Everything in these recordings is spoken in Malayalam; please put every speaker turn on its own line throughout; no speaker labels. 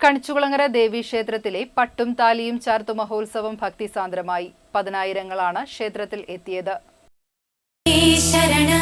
കണിച്ചുകുളങ്ങര ദേവീക്ഷേത്രത്തിലെ പട്ടും താലിയും ചാർത്തു മഹോത്സവം ഭക്തിസാന്ദ്രമായി. പതിനായിരങ്ങളാണ് ക്ഷേത്രത്തിൽ എത്തിയത്.
ശരണം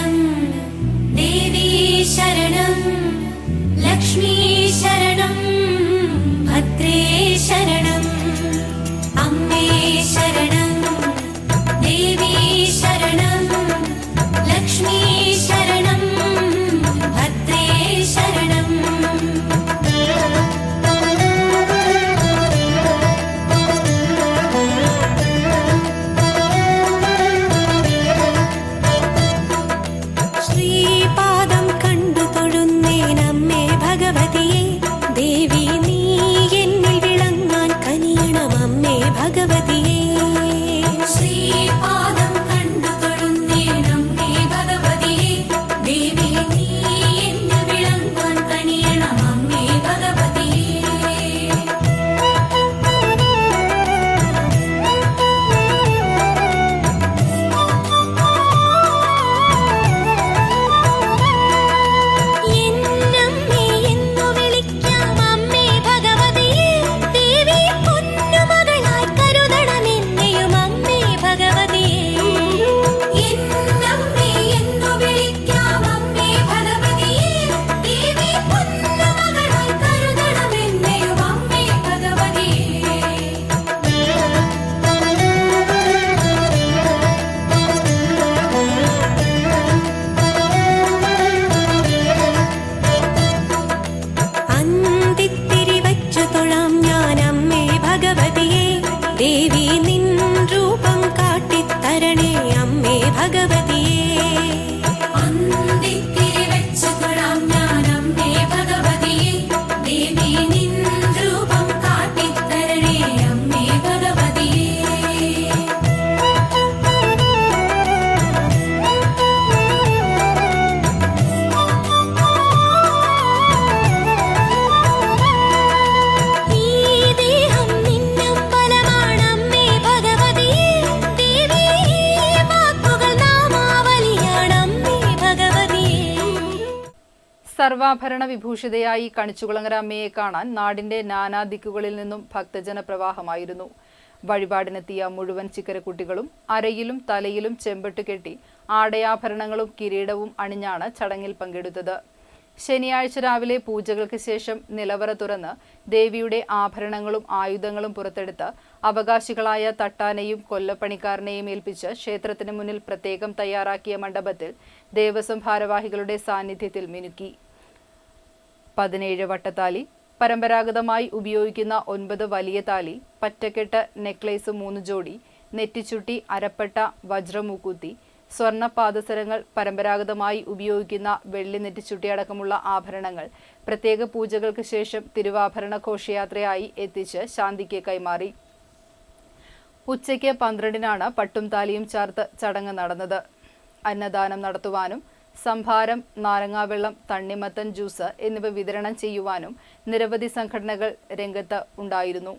സർവാഭരണ വിഭൂഷിതയായി കണിച്ചുകുളങ്ങര അമ്മയെ കാണാൻ നാടിന്റെ നാനാ ദിക്കുകളിൽ നിന്നും ഭക്തജന പ്രവാഹമായിരുന്നു. വഴിപാടിനെത്തിയ മുഴുവൻ ചിക്കരക്കുട്ടികളും അരയിലും തലയിലും ചെമ്പട്ട് കെട്ടി ആടയാഭരണങ്ങളും കിരീടവും അണിഞ്ഞാണ് ചടങ്ങിൽ പങ്കെടുത്തത്. ശനിയാഴ്ച രാവിലെ പൂജകൾക്ക് ശേഷം നിലവറ തുറന്ന് ദേവിയുടെ ആഭരണങ്ങളും ആയുധങ്ങളും പുറത്തെടുത്ത് അവകാശികളായ തട്ടാനെയും കൊല്ലപ്പണിക്കാരനെയും ഏൽപ്പിച്ച് ക്ഷേത്രത്തിന് മുന്നിൽ പ്രത്യേകം തയ്യാറാക്കിയ മണ്ഡപത്തിൽ ദേവസ്വം ഭാരവാഹികളുടെ സാന്നിധ്യത്തിൽ മിനുക്കി. പതിനേഴ് വട്ടത്താലി പരമ്പരാഗതമായി ഉപയോഗിക്കുന്ന ഒൻപത് വലിയ താലി പറ്റക്കെട്ട് നെക്ലേസ് മൂന്ന് ജോഡി നെറ്റിച്ചുട്ടി അരപ്പട്ട വജ്രമൂക്കുത്തി സ്വർണ പാദസരങ്ങൾ പരമ്പരാഗതമായി ഉപയോഗിക്കുന്ന വെള്ളി നെറ്റിച്ചുട്ടി അടക്കമുള്ള ആഭരണങ്ങൾ പ്രത്യേക പൂജകൾക്ക് ശേഷം തിരുവാഭരണ ഘോഷയാത്രയായി എത്തിച്ച് ശാന്തിക്ക് കൈമാറി. ഉച്ചയ്ക്ക് പന്ത്രണ്ടിനാണ് പട്ടും താലിയും ചേർത്ത് ചടങ്ങ് നടന്നത്. അന്നദാനം നടത്തുവാനും സംഭാരം നാരങ്ങാവെള്ളം തണ്ണിമത്തൻ ജ്യൂസ് എന്നിവ വിതരണം ചെയ്യുവാനും നിരവധി സംഘടനകൾ രംഗത്ത് ഉണ്ടായിരുന്നു.